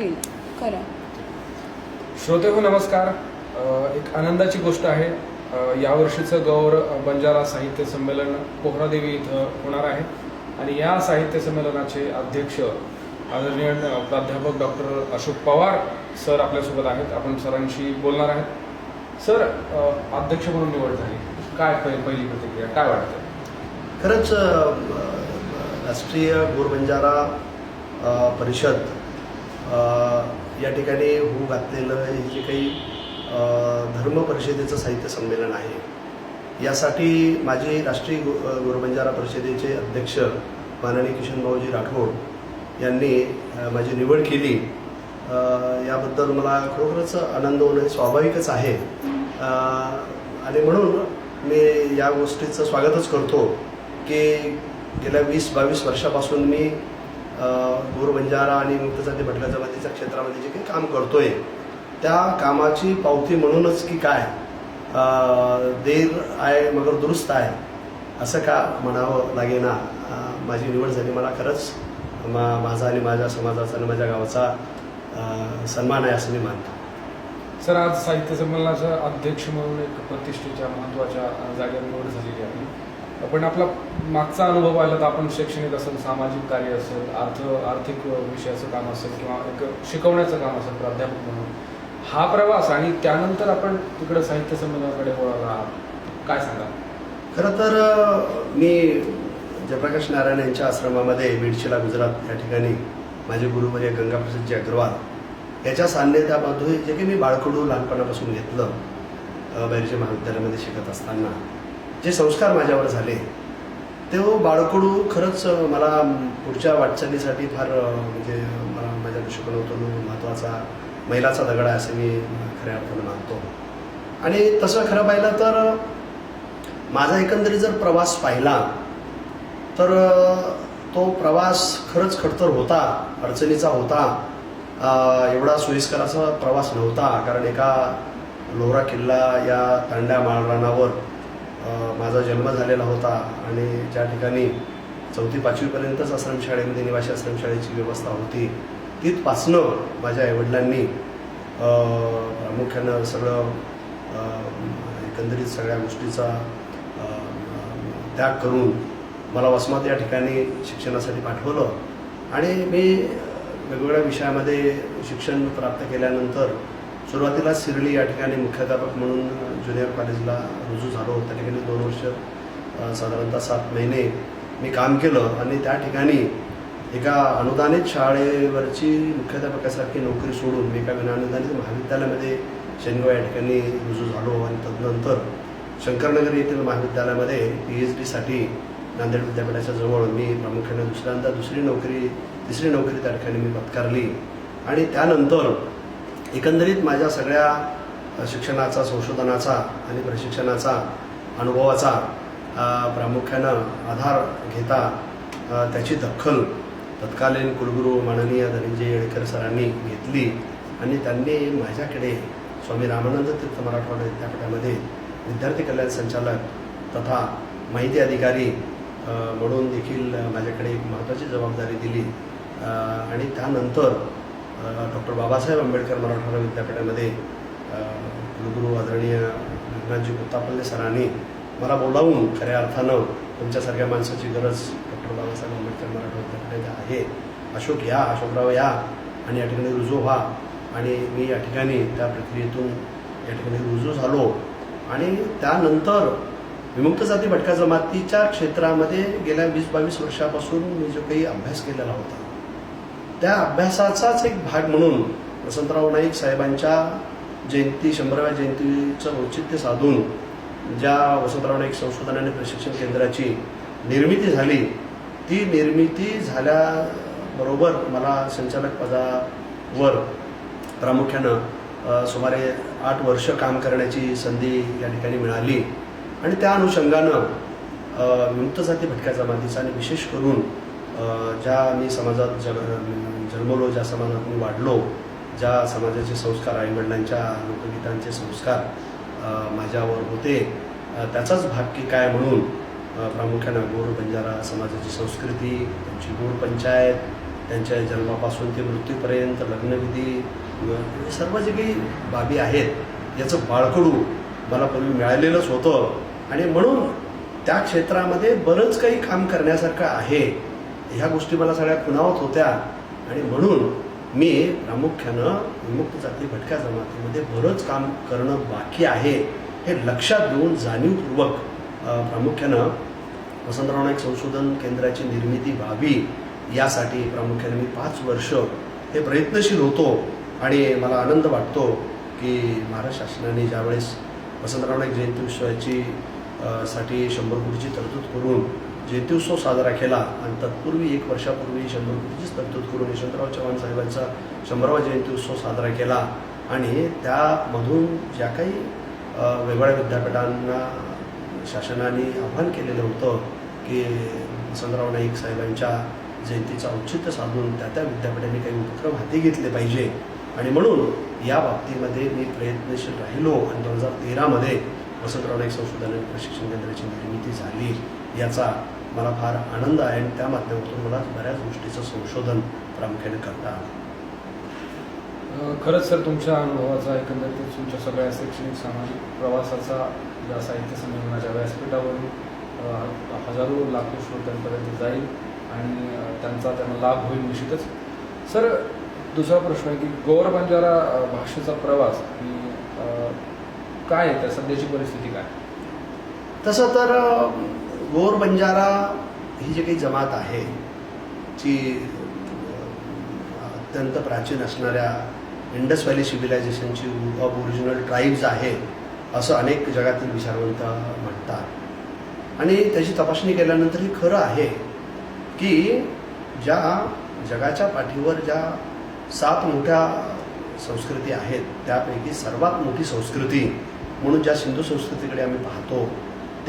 करतील करा श्रोते हो नमस्कार. अ, एक आनंदाची गोष्ट आहे. अ, यावर्षीचं गौर बंजारा साहित्य संमेलन पोहरादेवी इथं होणार आहे. आणि या साहित्य संमेलनाचे अध्यक्ष आदरणीय प्राध्यापक डॉक्टर अशोक पवार सर आपल्यासोबत आहेत. आपण सरांशी बोलणार आहेत. सर अ, अध्यक्ष म्हणून निवड झाली. काय पहि- पहिली प्रतिक्रिया? काय वाटतं खरंच अ, राष्ट्रीय गोरबंजारा अ, परिषद या ठिकाणी होऊ घातलेलं हे जे काही धर्म परिषदेचं साहित्य संमेलन आहे. यासाठी माझे राष्ट्रीय गो गोरबंजारा परिषदेचे अध्यक्ष माननीय किशनभाऊजी राठोड यांनी माझी निवड केली. याबद्दल मला खरोखरच आनंद होणं स्वाभाविकच आहे. आणि म्हणून मी या गोष्टीचं स्वागतच करतो की गेल्या वीस बावीस वर्षापासून मी अ, गोर बंजारा आणि मुक्त जाती भटक्या जमातीच्या क्षेत्रामध्ये जे काही काम करतोय त्या कामाची पावती म्हणूनच की काय? देर आहे मगर दुरुस्त आहे असं का म्हणावं लागेना? माझी निवड झाली मला खरंच. मा माझा आणि माझ्या समाजाचा आणि माझ्या गावाचा सन्मान आहे असं मी मानतो. सर आज साहित्य संमेलनाचा अध्यक्ष म्हणून एक प्रतिष्ठेच्या महत्त्वाच्या जागेवर निवड झालेली आहे. पण आपला मागचा अनुभव पाहिला तर आपण शैक्षणिक असेल सामाजिक कार्य असेल अर्थ आर्थिक विषयाचं काम असेल किंवा एक शिकवण्याचं काम असेल प्राध्यापक म्हणून हा प्रवास आणि त्यानंतर आपण तिकडे साहित्य संमेलनाकडे वळाला आहात. काय सांगा खरं तर मी जयप्रकाश नारायण यांच्या आश्रमामध्ये मिडशिला गुजरात या ठिकाणी माझे गुरुवर्य म्हणजे गंगाप्रसादजी अग्रवाल याच्या सान्निध्यामध्ये जे की मी बाळकडू लहानपणापासून घेतलं अ, बैरजे महाविद्यालयामध्ये शिकत असताना जे संस्कार माझ्यावर झाले ते बाळकडू खरंच मला पुढच्या वाटचालीसाठी फार म्हणजे मला माझ्या दृष्टिकोनातून महत्त्वाचा महिलाचा दगड आहे असं मी खऱ्या अर्थानं मानतो. आणि तसं खरं पाहिलं तर माझा एकंदरीत जर प्रवास पाहिला तर तो प्रवास खरंच खडतर होता अडचणीचा होता. एवढा सोयीस्कर असा प्रवास नव्हता कारण एका लोहरा किल्ला या तांड्या माळरानावर माझा जन्म झालेला होता आणि ज्या ठिकाणी चौथी पाचवीपर्यंतच आश्रमशाळेमध्ये निवासी आश्रमशाळेची व्यवस्था होती तिथपासनं माझ्या आईवडिलांनी प्रामुख्यानं सगळं एकंदरीत सगळ्या गोष्टीचा त्याग करून मला वसमत या ठिकाणी शिक्षणासाठी पाठवलं आणि मी वेगवेगळ्या विषयामध्ये शिक्षण प्राप्त केल्यानंतर सुरुवातीला शिर्डी या ठिकाणी मुख्याध्यापक म्हणून ज्युनियर कॉलेजला रुजू झालो. त्या ठिकाणी दोन वर्ष साधारणतः सात महिने मी काम केलं आणि त्या ठिकाणी एका अनुदानित शाळेवरची मुख्याध्यापकासारखी नोकरी सोडून मी एका विनाअनुदानित महाविद्यालयामध्ये शनिवार या ठिकाणी रुजू झालो आणि तदनंतर शंकरनगर येथील महाविद्यालयामध्ये पी एच डीसाठी नांदेड विद्यापीठाच्या जवळ मी प्रामुख्याने दुसऱ्यांदा दुसरी नोकरी तिसरी नोकरी त्या ठिकाणी मी पत्कारली. आणि त्यानंतर एकंदरीत माझ्या सगळ्या शिक्षणाचा संशोधनाचा आणि प्रशिक्षणाचा अनुभवाचा प्रामुख्यानं आधार घेता त्याची दखल तत्कालीन कुलगुरू माननीय धनंजय येळकर सरांनी घेतली आणि त्यांनी माझ्याकडे स्वामी रामानंद तीर्थ मराठवाडा विद्यापीठामध्ये विद्यार्थी कल्याण संचालक तथा माहिती अधिकारी म्हणून देखील माझ्याकडे एक महत्त्वाची जबाबदारी दिली. आणि त्यानंतर डॉक्टर बाबासाहेब आंबेडकर मराठवाडा विद्यापीठामध्ये कुलगुरू आदरणीय गंगाजी गुत्तापल्ले सरांनी मला बोलावून खऱ्या अर्थानं तुमच्यासारख्या माणसाची गरज डॉक्टर बाबासाहेब आंबेडकर मराठवाड्याकडे आहे अशोक या अशोकराव या आणि या ठिकाणी रुजू व्हा. आणि मी या ठिकाणी त्या प्रक्रियेतून या ठिकाणी रुजू झालो. आणि त्यानंतर विमुक्त जाती भटका जमातीच्या क्षेत्रामध्ये गेल्या वीस बावीस वर्षापासून मी जो काही अभ्यास केलेला होता त्या अभ्यासाचाच एक भाग म्हणून वसंतराव नाईक साहेबांच्या जयंती शंभराव्या जयंतीचं औचित्य साधून ज्या वसंतराव नाईक संशोधन आणि प्रशिक्षण केंद्राची निर्मिती झाली ती निर्मिती झाल्याबरोबर मला संचालक पदावर प्रामुख्यानं सुमारे आठ वर्ष काम करण्याची संधी या ठिकाणी मिळाली. आणि त्या अनुषंगानं अ, विमुक्त जाती भटक्या जमातीचा आणि विशेष करून ज्या मी समाजात जग जन्मलो ज्या समाजात मी वाढलो ज्या समाजाचे संस्कार आईवडिलांच्या लोकगीतांचे संस्कार माझ्यावर होते त्याचाच भाग की काय म्हणून प्रामुख्यानं गोर बंजारा समाजाची संस्कृती त्यांची गोर पंचायत त्यांच्या जन्मापासून ते मृत्यूपर्यंत लग्नविधी सर्व जे काही बाबी आहेत याचं बाळकडू मला पूर्वी मिळालेलंच होतं. आणि म्हणून त्या क्षेत्रामध्ये बरंच काही काम करण्यासारखं आहे ह्या गोष्टी मला सगळ्या खुणावत होत्या. आणि म्हणून मी प्रामुख्यानं विमुक्त जाती भटक्या जमातीमध्ये बरंच काम करणं बाकी आहे हे लक्षात घेऊन जाणीवपूर्वक प्रामुख्यानं वसंतराव नाईक संशोधन केंद्राची निर्मिती व्हावी यासाठी प्रामुख्याने मी पाच वर्ष हे प्रयत्नशील होतो आणि मला आनंद वाटतो की महाराष्ट्र शासनाने ज्यावेळेस वसंतराव नाईक जयंती उत्सवाची साठी शंभर कोटीची तरतूद करून जयंती साजरा केला आणि तत्पूर्वी एक वर्षापूर्वी शंभर कोटीचीच तरतूद करून यशवंतराव चव्हाण साहेबांचा शंभरावा जयंतीउत्सव साजरा केला. आणि त्यामधून ज्या काही वेगवेगळ्या विद्यापीठांना शासनाने आव्हान केलेलं होतं की वसंतराव नाईक साहेबांच्या जयंतीचा औचित्य साधून त्या त्या विद्यापीठांनी काही उपक्रम हाती घेतले पाहिजे. आणि म्हणून या बाबतीमध्ये मी प्रयत्नशील राहिलो आणि दोन हजार तेरामध्ये वसंतराव नाईक संशोधन आणि प्रशिक्षण केंद्राची निर्मिती झाली. याचा मला फार आनंद आहे आणि त्या माध्यमातून मला बऱ्याच गोष्टीचं संशोधन प्रामुख्याने करता आलं. खरंच सर तुमच्या अनुभवाचा एकंदरीत तुमच्या सगळ्या शैक्षणिक सामाजिक प्रवासाचा या साहित्य संमेलनाच्या व्यासपीठावरून हजारो लाखो श्रोत्यांपर्यंत जाईल आणि त्यांचा त्यांना लाभ होईल निश्चितच. सर दुसरा प्रश्न आहे की गौर बंजारा भाषेचा प्रवास ही काय आहे? त्या सध्याची परिस्थिती काय? तसं तर गोर बंजारा ही जी काही जमात आहे जी अत्यंत प्राचीन असणाऱ्या इंडस व्हॅली सिव्हिलायझेशनची अब ओरिजिनल ट्राईब्स आहे असं अनेक जगातील विचारवंत म्हणतात. आणि त्याची तपासणी केल्यानंतर हे खरं आहे की ज्या जगाच्या पाठीवर ज्या सात मोठ्या संस्कृती आहेत त्यापैकी सर्वात मोठी संस्कृती म्हणून ज्या सिंधू संस्कृतीकडे आम्ही पाहतो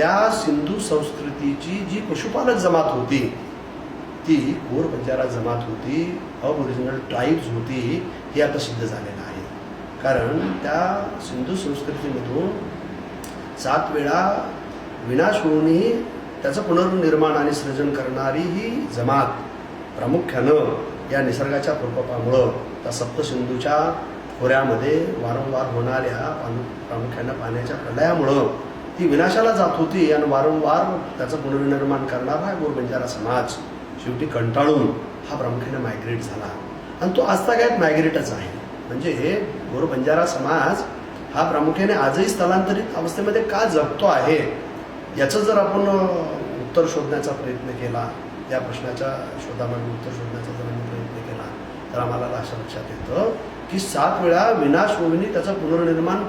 त्या सिंधू संस्कृतीची जी पशुपालक जमात होती ती गोर बंजारा जमात होती अब ट्राईब्स होती हे आता सिद्ध झालेलं आहे. कारण त्या सिंधू संस्कृतीमधून सात वेळा विनाश होऊनही त्याचं पुनर्निर्माण आणि सृजन करणारी ही जमात प्रामुख्यानं या निसर्गाच्या प्रकोपामुळं त्या सप्तसिंधूच्या खोऱ्यामध्ये वारंवार होणाऱ्या पान- प्रामुख्यानं पाण्याच्या प्रलयामुळं ती विनाशाला जात होती आणि वारंवार त्याचं पुनर्निर्माण करणारा गोरबंजारा समाज शेवटी कंटाळून हा प्रामुख्याने मायग्रेट झाला. आणि तो आजतागायत मायग्रेटच आहे. म्हणजे हे गोरबंजारा समाज हा प्रामुख्याने आजही स्थलांतरित अवस्थेमध्ये का जगतो आहे याचं जर आपण उत्तर शोधण्याचा प्रयत्न केला या प्रश्नाच्या शोधामध्ये उत्तर शोधण्याचा जर आम्ही प्रयत्न केला तर आम्हाला असं लक्षात येतं की सात वेळा विनाश होईनी त्याचं पुनर्निर्माण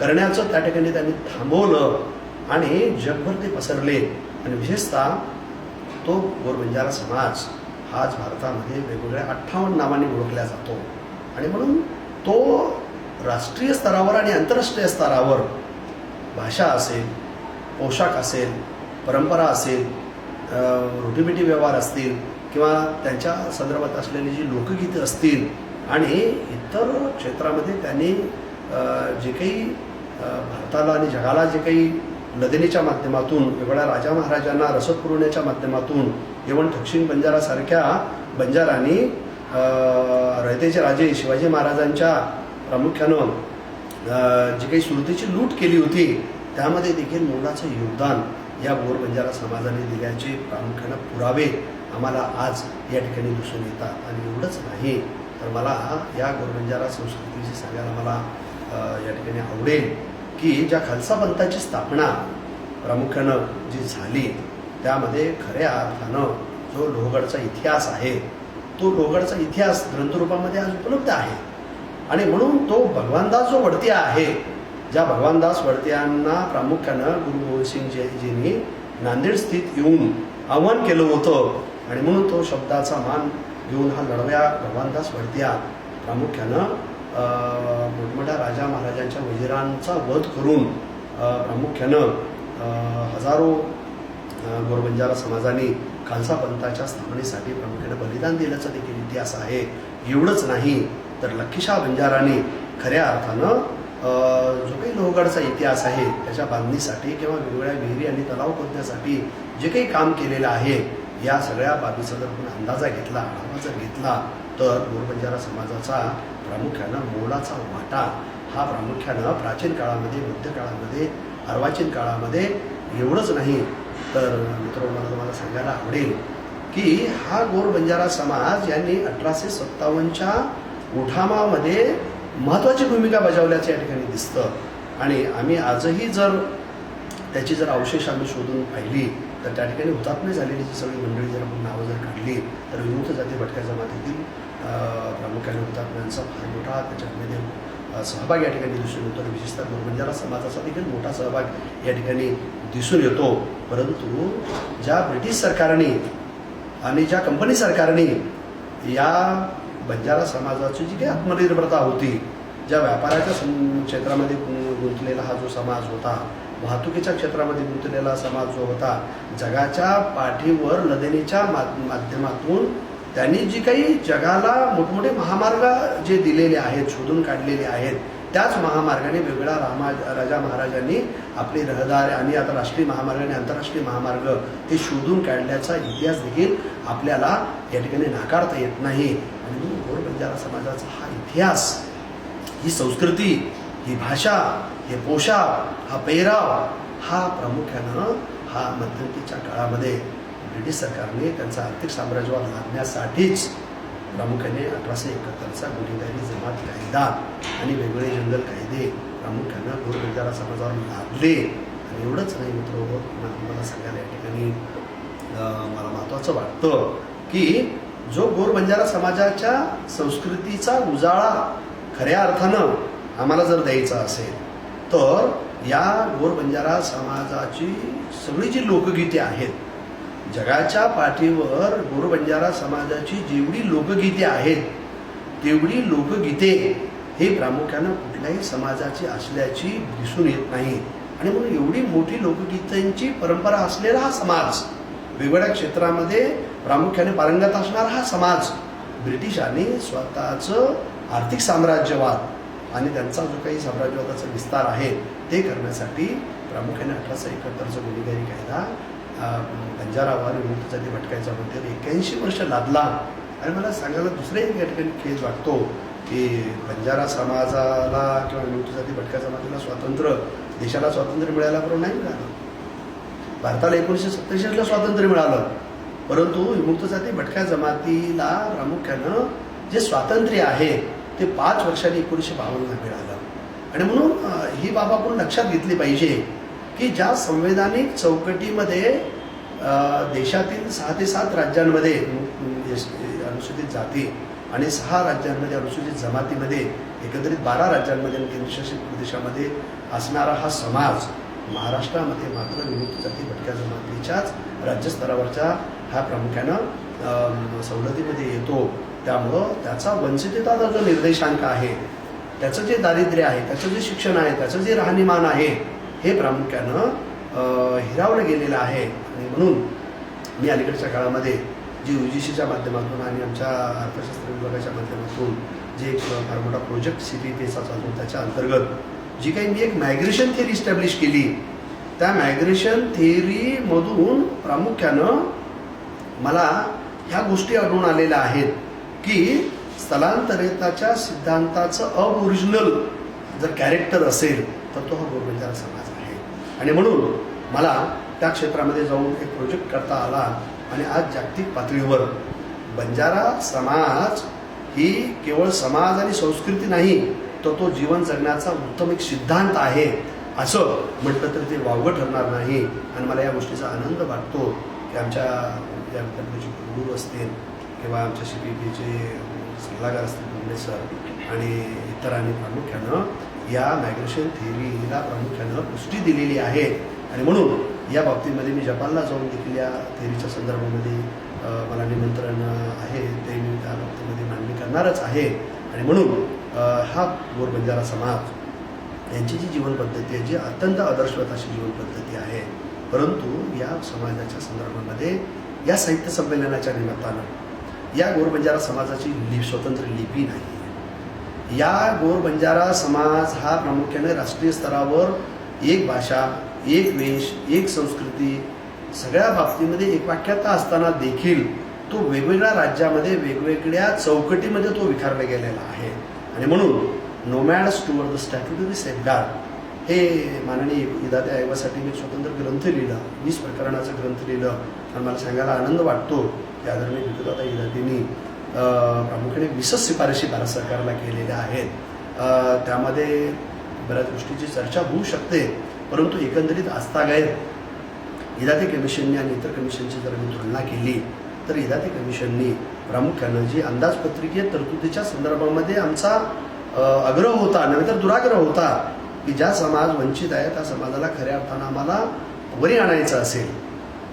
करण्याचं त्या ठिकाणी त्यांनी थांबवलं आणि जगभर ते पसरले. आणि विशेषतः तो गोरबंजारा समाज हा आज भारतामध्ये वेगवेगळ्या अठ्ठावन्न नावाने ओळखला जातो. आणि म्हणून तो राष्ट्रीय स्तरावर आणि आंतरराष्ट्रीय स्तरावर भाषा असेल पोशाख असेल परंपरा असेल अ, व्यवहार असतील किंवा त्यांच्या संदर्भात असलेली जी लोकगीतं असतील आणि इतर क्षेत्रामध्ये त्यांनी जे काही भारताला आणि जगाला जे काही लदनीच्या माध्यमातून एवढ्या राजा महाराजांना रसद पुरवण्याच्या माध्यमातून इवन ठक्षिण बंजारासारख्या बंजारांनी अ, रयतेचे राजे शिवाजी महाराजांच्या प्रामुख्यानं जी काही सुरतेची लूट केली होती त्यामध्ये देखील मोलाचं योगदान या बोर बंजारा समाजाने दिल्याचे प्रामुख्यानं पुरावे आम्हाला आज या ठिकाणी दिसून येतात. आणि एवढंच नाही तर मला या गोरबंजारा संस्कृतीची सांगायला मला या ठिकाणी आवडेल. की ज्या खालसा पंथाची स्थापना प्रामुख्यानं जी झाली त्यामध्ये खऱ्या अर्थानं जो लोहगडचा इतिहास आहे तो लोहगडचा इतिहास ग्रंथरूपामध्ये आज उपलब्ध आहे. आणि म्हणून तो भगवानदास जो वडतिया आहे. ज्या भगवानदास वडतियांना प्रामुख्यानं गुरु गोविंदसिंगजींनी नांदेड स्थित येऊन आव्हान केलं होतं. आणि म्हणून तो शब्दाचा मान घेऊन हा लढव्या भगवानदास वडतिया प्रामुख्यानं मोठमोठ्या राजा महाराजांच्या वजिरांचा वध करून प्रामुख्यानं हजारो गोरबंजारा समाजाने खालसा पंथाच्या स्थापनेसाठी प्रामुख्याने बलिदान दिल्याचा देखील इतिहास आहे. एवढंच नाही तर लखीशा बंजाराने खऱ्या अर्थानं जो काही लोहगडचा इतिहास आहे त्याच्या बांधणीसाठी किंवा वेगवेगळ्या विहिरी आणि तलाव खोदण्यासाठी जे काही काम केलेलं आहे या सगळ्या बाबीचा जर आपण अंदाजा घेतला आढावा जर घेतला तर गोरबंजारा समाजाचा प्रामुख्यानं मोलाचा वाटा हा प्रामुख्यानं प्राचीन काळामध्ये मध्य काळामध्ये अर्वाचीन काळामध्ये एवढंच नाही. तर मित्र मला तुम्हाला सांगायला आवडेल की हा गोर बंजारा समाज यांनी अठराशे सत्तावन्नच्या उठामामध्ये महत्त्वाची भूमिका बजावल्याचं या ठिकाणी दिसतं. आणि आम्ही आजही जर त्याची जर अवशेष आम्ही शोधून पाहिली तर त्या ठिकाणी हुतात्मे झालेली जी सगळी मंडळी जर आपण नावं जर काढली तर विमुक्त जाती भटक्या जमातीतील प्रामुख्याने हुतात्म्यांचा फार मोठा त्याच्यामध्ये सहभाग या ठिकाणी दिसून येतो आणि विशेषतः गोरबंजारा समाजाचा देखील मोठा सहभाग या ठिकाणी दिसून येतो. परंतु ज्या ब्रिटिश सरकारने आणि ज्या कंपनी सरकारने या बंजारा समाजाची जी काही आत्मनिर्भरता होती ज्या व्यापाराच्या सं- क्षेत्रामध्ये गुंतलेला हा जो समाज होता वाहतुकीच्या क्षेत्रामध्ये गुंतलेला समाज जो होता जगाच्या पाठीवर लदेनीच्या मा- माध्यमातून त्यांनी जी काही जगाला मोठमोठे महामार्ग जे दिलेले आहेत शोधून काढलेले आहेत त्याच महामार्गाने वेगळा रामा राजा महाराजांनी आपली रहदार आणि आता राष्ट्रीय महामार्ग आणि आंतरराष्ट्रीय महामार्ग हे शोधून काढल्याचा इतिहास देखील आपल्याला या ठिकाणी नाकारता येत नाही. आणि गोर बंजारा समाजाचा हा इतिहास ही संस्कृती ही भाषा हे पोशाख हा पेहराव हा प्रामुख्यानं हा मध्यंतीच्या काळामध्ये ब्रिटिश सरकारने त्यांचा आर्थिक साम्राज्यवाद लादण्यासाठीच प्रामुख्याने अठराशे एकाहत्तरचा गुन्हेगारी जमात कायदा आणि वेगवेगळे जंगल कायदे प्रामुख्यानं गोर समाजावर लादले आणि एवढंच नाही मित्र हो, मला सांगायला या ठिकाणी मला महत्त्वाचं वाटतं की जो गोर बंजारा समाजाच्या संस्कृतीचा उजाळा खऱ्या अर्थानं आम्हाला जर द्यायचा असेल तर या गोर बंजारा समाजाची सगळी जी लोकगीते आहेत जगाच्या पाठीवर गोर बंजारा समाजाची जेवढी लोकगीते आहेत तेवढी लोकगीते हे प्रामुख्यानं कुठल्याही समाजाची असल्याची दिसून येत नाही. आणि म्हणून एवढी मोठी लोकगीतांची परंपरा असलेला हा समाज वेगवेगळ्या क्षेत्रामध्ये प्रामुख्याने पारंगत असणारा हा समाज ब्रिटिशांनी स्वतःचं आर्थिक साम्राज्यवाद आणि त्यांचा जो काही साम्राज्यवादाचा विस्तार आहे ते करण्यासाठी प्रामुख्याने अठराशे एकाहत्तरचा गुन्हेगारी कायदा बंजारावर विमुक्त जाती भटकायचा मध्ये एक्क्याऐंशी वर्ष लादला. आणि मला सांगायला दुसरे एक या ठिकाणी खेद वाटतो की बंजारा समाजाला किंवा विमुक्त जाती भटक्या जमातीला स्वातंत्र्य देशाला स्वातंत्र्य मिळाल्याबरोबर नाही मिळालं. भारताला एकोणीसशे सत्तेचाळीसला स्वातंत्र्य मिळालं. परंतु विमुक्त जाती भटक्या जमातीला प्रामुख्यानं जे स्वातंत्र्य आहे ते पाच वर्षांनी एकोणीसशे बावन्न मिळालं. आणि म्हणून ही बाब आपण लक्षात घेतली पाहिजे. की ज्या संवैधानिक चौकटीमध्ये देशातील सहा ते सात राज्यांमध्ये अनुसूचित जाती आणि सहा राज्यांमध्ये अनुसूचित जमातीमध्ये एकंदरीत बारा राज्यांमध्ये आणि केंद्रशासित प्रदेशामध्ये असणारा हा समाज महाराष्ट्रामध्ये मात्र विमुक्त जाती भटक्या जमातीच्याच राज्यस्तरावरच्या हा प्रामुख्यानं सवलतीमध्ये येतो. त्यामुळं त्याचा वंचितताचा जो निर्देशांक आहे. त्याचं जे दारिद्र्य आहे त्याचं जे शिक्षण आहे त्याचं जे राहणीमान आहे हे प्रामुख्यानं हिरावलं गेलेलं आहे. आणि म्हणून मी अलीकडच्या काळामध्ये जी यू जी सीच्या माध्यमातून आणि आमच्या अर्थशास्त्र विभागाच्या माध्यमातून जे एक फार मोठा प्रोजेक्ट सी पी पीचा चालतो त्याच्या अंतर्गत जी काही मी एक मायग्रेशन थिअरी इस्टॅब्लिश केली त्या मायग्रेशन थिअरीमधून प्रामुख्यानं मला ह्या गोष्टी आढळून आलेल्या आहेत की स्थलांतरिताच्या सिद्धांताचं अओरिजिनल जर कॅरेक्टर असेल तर तो हा गोरबंजारा समाज आणि म्हणून मला त्या क्षेत्रामध्ये जाऊन एक प्रोजेक्ट करता आला आणि आज जागतिक पातळीवर बंजारा समाज ही केवळ समाज आणि संस्कृती नाही तर तो जीवन जगण्याचा उत्तम एक सिद्धांत आहे असं म्हटलं तर ते वावगं ठरणार नाही. आणि मला या गोष्टीचा आनंद वाटतो की आमच्या या विद्यापीठाचे गुरु असतील किंवा आमच्या सी पी पीचे सल्लागार असतील सर आणि इतरांनी प्रामुख्यानं या मायग्रेशन थिअरीला प्रामुख्यानं पुष्टी दिलेली आहे. आणि म्हणून या बाबतीमध्ये मी जपानला जाऊन देखील या थेरीच्या संदर्भामध्ये मला निमंत्रण आहे ते मी त्या बाबतीमध्ये मांडणी करणारच आहे. आणि म्हणून हा गोर बंजारा समाज यांची जी जीवन पद्धती आहे जी अत्यंत आदर्शवत अशी जीवन पद्धती आहे परंतु या समाजाच्या संदर्भामध्ये या साहित्य संमेलनाच्या निमित्तानं या गोर बंजारा समाजाची लि स्वतंत्र लिपी नाही. या गोर बंजारा समाज हा प्रामुख्याने राष्ट्रीय स्तरावर एक भाषा एक वेश एक संस्कृती सगळ्या बाबतीमध्ये एकवाक्यता असताना देखील तो वेगवेगळ्या राज्यामध्ये वेगवेगळ्या चौकटीमध्ये तो विखारला गेलेला आहे. आणि म्हणून nomads toward the statutory safeguard हे माननीय विधाते आयोगासाठी मी स्वतंत्र ग्रंथ लिहिला वीस प्रकरणाचा ग्रंथ लिहिलं. आणि मला सांगायला आनंद वाटतो की आदरणीय विधाता इदातींनी प्रामुख्याने वीसच शिफारशी भारत सरकारला केलेल्या आहेत. त्यामध्ये बऱ्याच गोष्टीची चर्चा होऊ शकते परंतु एकंदरीत आस्थागायत इदाते कमिशनने आणि इतर कमिशनची जर मी तुलना केली तर इदाते कमिशननी प्रामुख्यानं जी अंदाजपत्रिकीय तरतुदीच्या संदर्भामध्ये आमचा आग्रह होता नव्हे तर दुराग्रह होता की ज्या समाज वंचित आहे त्या समाजाला खऱ्या अर्थानं आम्हाला वरी आणायचं असेल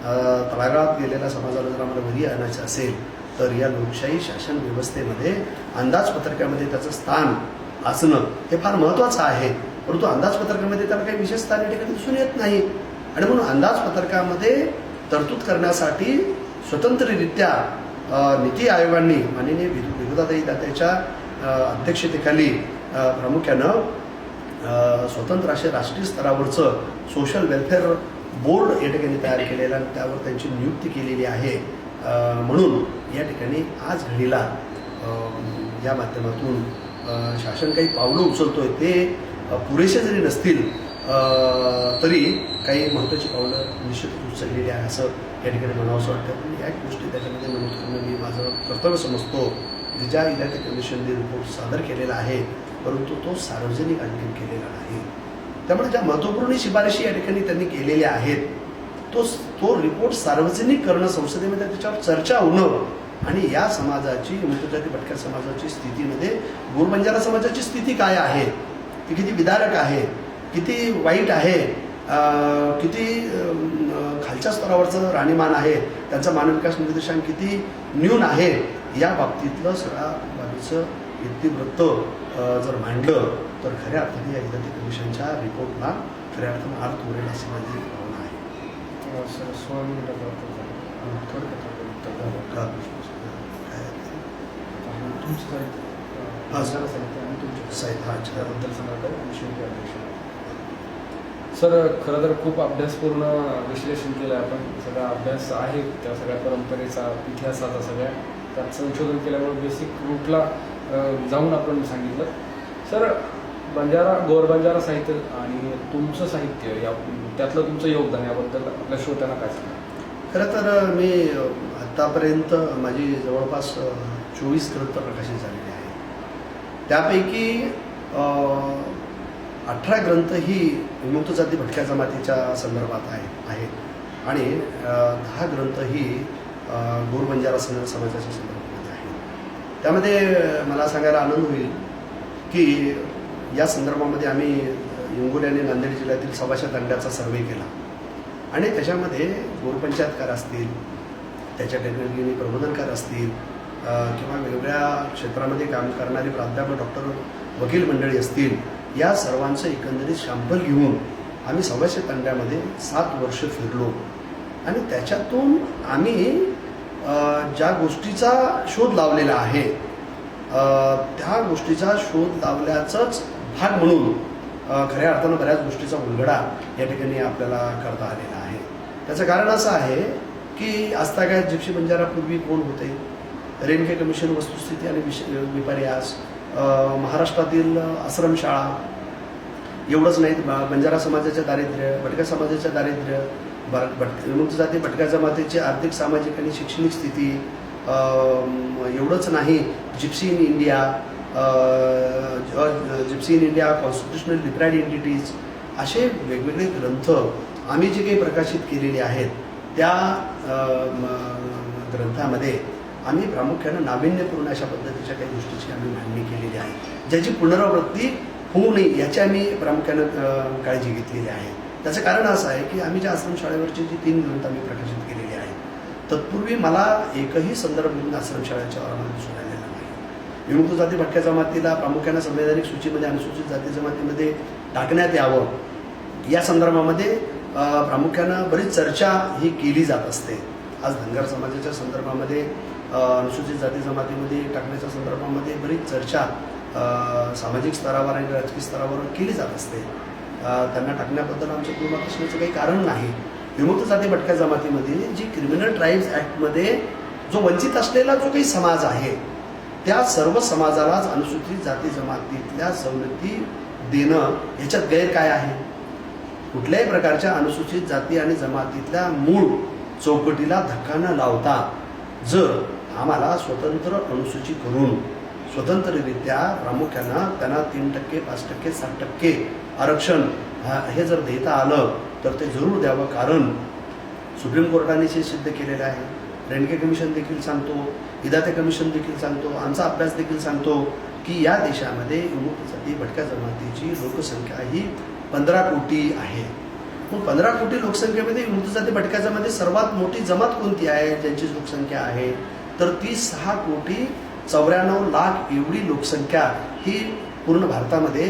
तळागाळात गेलेल्या समाजाला जर आम्हाला वरी आणायचं असेल तर या लोकशाही शासन व्यवस्थेमध्ये अंदाजपत्रकामध्ये त्याचं स्थान असणं हे फार महत्त्वाचं आहे. परंतु अंदाजपत्रकामध्ये त्याला काही विशेष स्थान या ठिकाणी दिसून येत नाही. आणि म्हणून अंदाजपत्रकामध्ये तरतूद करण्यासाठी स्वतंत्ररित्या नीती आयोगांनी माननीय विधु- विधुताताई दात्याच्या अध्यक्षतेखाली प्रामुख्यानं स्वतंत्र असे राष्ट्रीय स्तरावरचं सोशल वेलफेअर बोर्ड या ठिकाणी तयार केलेलं आणि त्यावर त्यांची नियुक्ती केलेली आहे. म्हणून या ठिकाणी आज घडीला या माध्यमातून शासन काही पावलं उचलतो आहे ते पुरेसे जरी नसतील तरी काही महत्त्वाची पावलं निश्चितच उचललेली आहे असं या ठिकाणी म्हणावंसं वाटतं. पण या गोष्टी त्याच्यामध्ये नमूद करणं मी माझं कर्तव्य समजतो. की ज्या इलाके कमिशनने रिपोर्ट सादर केलेला आहे परंतु तो सार्वजनिक आणखी केलेला नाही. त्यामुळे ज्या महत्त्वपूर्ण शिफारशी या ठिकाणी त्यांनी केलेल्या आहेत तो तो रिपोर्ट सार्वजनिक करणं संसदेमध्ये त्याच्यावर चर्चा होणं आणि या समाजाची मुक्तजाती भटक्या समाजाची स्थितीमध्ये गोरबंजारा समाजाची स्थिती काय आहे? ती किती विदारक आहे? किती वाईट आहे? किती खालच्या स्तरावरचं राहणीमान आहे? त्यांचा मानविकास निर्देशांक किती न्यून आहे? या बाबतीतलं सगळ्या बाबीचं इतिवृत्त जर मांडलं तर खऱ्या अर्थाने या विद्यार्थी कमिशनच्या रिपोर्टला खऱ्या अर्थानं अर्थ उरेल असं माझी सर सोळा मिनिटाचा वापर झाला थोडक्यात आपण तुमचं साहित्य अं, हा, साहित्य आणि तुमचं साहित्य, हा, अच्छा. त्याबद्दल सांगा काय आणि शेवटी अध्यक्ष सर खरं तर खूप अभ्यासपूर्ण विश्लेषण केलं आहे आपण सगळा अभ्यास आहे त्या सगळ्या परंपरेचा इतिहासाचा सगळ्या त्यात संशोधन केल्यामुळे बेसिक रूटला जाऊन आपण सांगितलं सर बंजारा गोर बंजारा साहित्य आणि तुमचं साहित्य या त्यातलं तुमचं योगदान याबद्दल आपल्या श्रोत्यांना काय सांगा खरं तर मी आत्तापर्यंत माझी जवळपास चोवीस ग्रंथ प्रकाशित झालेले आहेत. त्यापैकी अठरा ग्रंथ ही विमुक्त जाती भटक्या जमातीच्या संदर्भात आहे आहेत. आणि दहा ग्रंथ ही गोर बंजारा समाजाच्या संदर्भात आहेत. त्यामध्ये मला सांगायला आनंद होईल की या संदर्भामध्ये आम्ही इंगोली आणि नांदेड जिल्ह्यातील सव्वाशे तांड्याचा सर्वे केला. आणि त्याच्यामध्ये गोरपंचायतकार असतील त्याच्या टेक्निकली प्रबोधनकार असतील किंवा वेगवेगळ्या क्षेत्रामध्ये काम करणारे प्राध्यापक डॉक्टर वकील मंडळी असतील या सर्वांचं एकंदरीत शॅम्पल घेऊन आम्ही सव्वाशे तांड्यामध्ये सात वर्ष फिरलो. आणि त्याच्यातून आम्ही ज्या गोष्टीचा शोध लावलेला आहे त्या गोष्टीचा शोध लावल्याचंच भाग म्हणून खऱ्या अर्थानं बऱ्याच गोष्टीचा उलगडा या ठिकाणी आपल्याला करता आलेला आहे. त्याचं कारण असं आहे की आजतागायत जिप्सी बंजारापूर्वी कोण होते? रेणके कमिशन वस्तुस्थिती आणि विश विपर्यास महाराष्ट्रातील आश्रमशाळा एवढंच नाही बंजारा समाजाचे दारिद्र्य भटक्या समाजाचे दारिद्र्य बर भट विमुक्त जाती भटक्या जमातीची आर्थिक सामाजिक आणि शैक्षणिक स्थिती एवढंच नाही gypsy in India gypsy in India constitutional deprived entities असे वेगवेगळे ग्रंथ आम्ही जे काही प्रकाशित केलेले आहेत त्या ग्रंथामध्ये आम्ही प्रामुख्यानं नाविन्यपूर्ण अशा पद्धतीच्या काही गोष्टीची आम्ही मांडणी केलेली आहे. ज्याची पुनरावृत्ती होऊ नये याची आम्ही प्रामुख्यानं काळजी घेतलेली आहे. त्याचं कारण असं आहे की आम्ही ज्या आश्रमशाळेवरची जी तीन ग्रंथ आम्ही प्रकाशित केलेली आहेत तत्पूर्वी मला एकही संदर्भ म्हणून आश्रमशाळेच्या आम्हाला दिसून आहे विमुक्त जाती भटक्या जमातीला प्रामुख्यानं संवैधानिक सूचीमध्ये अनुसूचित जाती जमातीमध्ये टाकण्यात यावं. या संदर्भामध्ये प्रामुख्यानं बरीच चर्चा ही केली जात असते. आज धनगर समाजाच्या संदर्भामध्ये अनुसूचित जाती जमातीमध्ये टाकण्याच्या संदर्भामध्ये बरीच चर्चा सामाजिक स्तरावर आणि राजकीय स्तरावर केली जात असते. त्यांना टाकण्याबद्दल आमच्या पूर्ण असण्याचं काही कारण नाही. विमुक्त जाती भटक्या जमातीमध्ये जी क्रिमिनल ट्राईब्स ॲक्टमध्ये जो वंचित असलेला जो काही समाज आहे त्या सर्व समाजालाच अनुसूचित जाती जमातीतल्या सवलती देणं याच्यात गैर काय आहे? कुठल्याही प्रकारच्या अनुसूचित जाती आणि जमातीतल्या मूळ चौकटीला धक्का न लावता जर आम्हाला स्वतंत्र अनुसूची करून स्वतंत्ररित्या प्रामुख्यानं त्यांना तीन टक्के पाच टक्के सात टक्के आरक्षण हा- हे जर देता आलं तर ते जरूर द्यावं. कारण सुप्रीम कोर्टाने हे सिद्ध केलेलं आहे. रेणके कमिशन देखील सांगतो इदाते कमिशन देखील सांगतो आमचा अभ्यास देखील सांगतो की या देशामध्ये विमुक्त जाती भटक्या जमातीची लोकसंख्या ही पंधरा कोटी आहे. मग पंधरा कोटी लोकसंख्येमध्ये विमुक्त जाती भटक्या जमाती सर्वात मोठी जमात कोणती आहे? ज्यांची लोकसंख्या आहे? तर ती सहा कोटी चौऱ्याण्णव लाख एवढी लोकसंख्या ही पूर्ण भारतामध्ये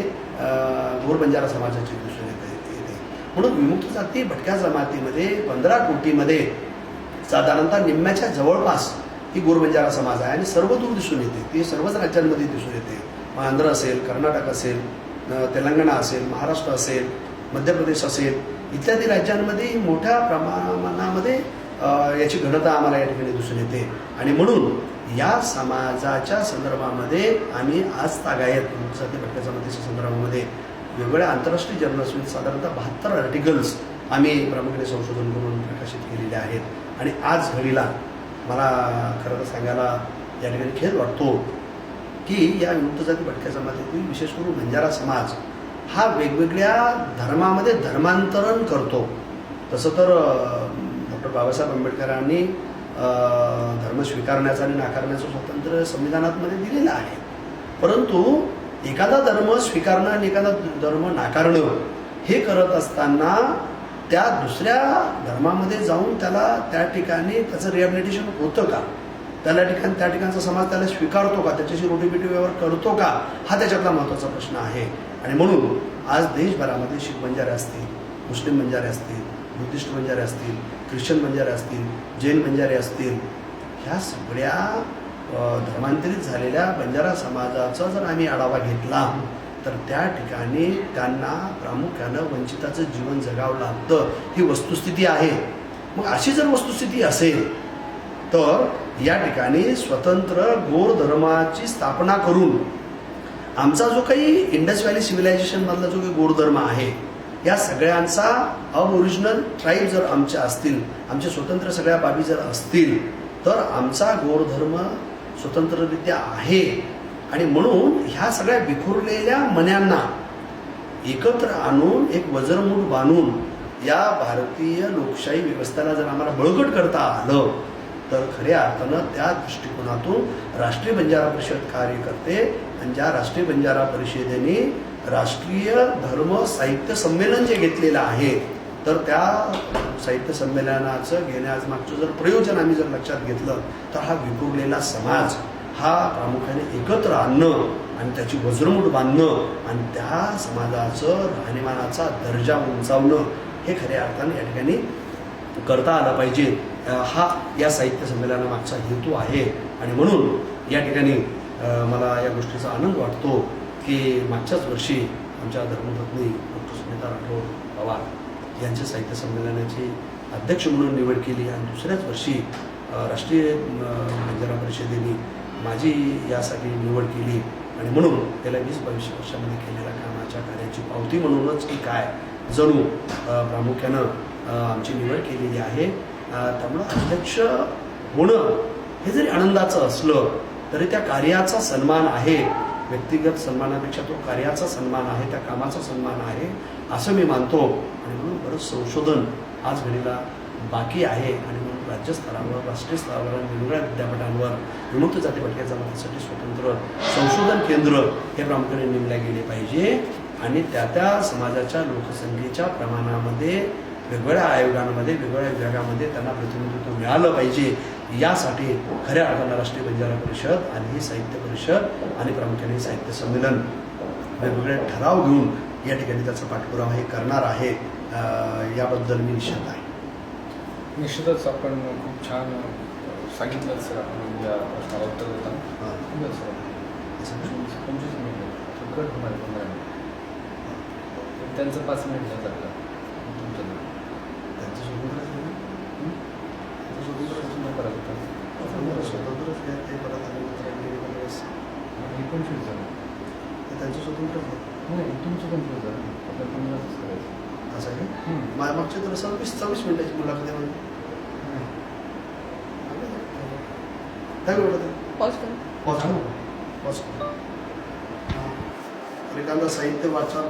गोर बंजारा समाजाची दिसून येते. म्हणून विमुक्त जाती भटक्या जमातीमध्ये पंधरा कोटीमध्ये साधारणतः निम्म्याच्या जवळपास ही गोरबंजारा समाज आहे आणि सर्व दूर दिसून येते. ती सर्वच राज्यांमध्ये दिसून येते. आंध्र असेल कर्नाटक असेल तेलंगणा असेल महाराष्ट्र असेल मध्य प्रदेश असेल इत्यादी राज्यांमध्ये मोठ्या प्रमाणामध्ये याची घनता आम्हाला या ठिकाणी दिसून येते. आणि म्हणून या समाजाच्या संदर्भामध्ये आम्ही आज तागायत सत्य जाती भटक्या संदर्भामध्ये वेगवेगळ्या आंतरराष्ट्रीय जर्नल्समध्ये साधारणतः बहात्तर आर्टिकल्स आम्ही प्रामुख्याने संशोधन करून प्रकाशित केलेल्या आहेत. आणि आज घडीला मला खरं तर सांगायला या ठिकाणी खेद वाटतो की या विमुक्त जाती भटक्या समाजातील विशेष करून बंजारा समाज हा वेगवेगळ्या धर्मामध्ये धर्मांतरण करतो. तसं तर डॉक्टर बाबासाहेब आंबेडकरांनी धर्म स्वीकारण्याचं आणि नाकारण्याचं स्वातंत्र्य संविधानातमध्ये दिलेलं आहे. परंतु एखादा धर्म स्वीकारणं आणि एखादा धर्म नाकारणं हे करत असताना त्या दुसऱ्या धर्मामध्ये जाऊन त्याला त्या ठिकाणी त्याचं रिहॅबिलिटेशन होतं का? त्याला ठिकाण त्या ठिकाणचा समाज त्याला स्वीकारतो का? त्याच्याशी रोटीबिटी व्यवहार करतो का? हा त्याच्यातला महत्त्वाचा प्रश्न आहे. आणि म्हणून आज देशभरामध्ये शीख बंजारे असतील मुस्लिम बंजारे असतील बुद्धिस्ट बंजारे असतील ख्रिश्चन बंजारे असतील जैन बंजारे असतील ह्या सगळ्या धर्मांतरित झालेल्या बंजारा समाजाचा जर आम्ही आढावा घेतला तर त्या ठिकाणी त्यांना प्रामुख्यानं वंचिताचं जीवन जगावं लागतं ही वस्तुस्थिती आहे. मग अशी जर वस्तुस्थिती असेल तर या ठिकाणी स्वतंत्र गोर धर्माची स्थापना करून आमचा जो काही इंडस व्हॅली सिव्हिलायझेशनमधला जो काही गोरधर्म आहे या सगळ्यांचा अब ओरिजिनल ट्राईब जर आमच्या असतील आमच्या स्वतंत्र सगळ्या बाबी जर असतील तर आमचा गोरधर्म स्वतंत्ररित्या आहे. आणि म्हणून ह्या सगळ्या विखुरलेल्या मन्यांना एकत्र आणून एक वज्रमूठ बांधून या भारतीय लोकशाही व्यवस्थेला जर आम्हाला बळकट करता आलं तर खऱ्या अर्थानं त्या दृष्टिकोनातून राष्ट्रीय बंजारा परिषद कार्य करते आणि ज्या राष्ट्रीय बंजारा परिषदेने राष्ट्रीय धर्म साहित्य संमेलन जे घेतलेलं आहे तर त्या साहित्य संमेलनाचं घेण्याचं मागचं जर प्रयोजन आम्ही जर लक्षात घेतलं तर हा विखुरलेला समाज हा प्रामुख्याने एकत्र आणणं आणि त्याची वज्रमूठ बांधणं आणि त्या समाजाचं राहणीमानाचा दर्जा उंचावणं हे खऱ्या अर्थाने या ठिकाणी करता आलं पाहिजे. हा या साहित्य संमेलनामागचा हेतू आहे. आणि म्हणून या ठिकाणी मला या गोष्टीचा आनंद वाटतो की मागच्याच वर्षी आमच्या धर्मपत्नी डॉक्टर सुनीता राठोड पवार यांच्या साहित्य संमेलनाची अध्यक्ष म्हणून निवड केली आणि दुसऱ्याच वर्षी राष्ट्रीय अं, परिषदेने माझी यासाठी निवड केली आणि म्हणून गेल्या वीस बावीस वर्षामध्ये केलेल्या कामाच्या कार्याची पावती म्हणूनच की काय जणू प्रामुख्यानं आमची निवड केलेली आहे. त्यामुळं अध्यक्ष होणं हे जरी आनंदाचं असलं तरी त्या कार्याचा सन्मान आहे. व्यक्तिगत सन्मानापेक्षा तो कार्याचा सन्मान आहे त्या कामाचा सन्मान आहे असं मी मानतो. आणि म्हणून बरंच संशोधन आज घडीला बाकी आहे आणि राज्यस्तरावर राष्ट्रीय स्तरावर आणि वेगवेगळ्या विद्यापीठांवर विमुक्त जाती भटक्या जमातीसाठी स्वतंत्र संशोधन केंद्र हे प्रामुख्याने नेमल्या गेले पाहिजे. आणि त्या त्या समाजाच्या लोकसंख्येच्या प्रमाणामध्ये वेगवेगळ्या आयोगांमध्ये वेगवेगळ्या विभागामध्ये त्यांना प्रतिनिधित्व मिळालं पाहिजे. यासाठी खऱ्या अर्थानं राष्ट्रीय बंजारा परिषद आणि ही साहित्य परिषद आणि प्रामुख्याने साहित्य संमेलन वेगवेगळे ठराव घेऊन या ठिकाणी त्याचा पाठपुरावा हे करणार आहे. याबद्दल मी निश्चित आहे. निश्चितच आपण खूप छान सांगितलं सर आपण या प्रश्नाला उत्तर देता सर पंचवीस मिनिट. कट होणार पंधरा मिनिट त्यांचं पाच मिनिट जात आपला तुमचं कन्फ्यूज त्यांचं स्वतंत्र नाही तुमचं कन्फ्यूज झालं. आपल्याला पंधराच करायचं. असं आहे? मागच्या तर सव्वीस चव्वीस मिनिटाची मुलाखत आहे काय बोलत पॉज कर पॉज करू पॉज करू साहित्य वाचा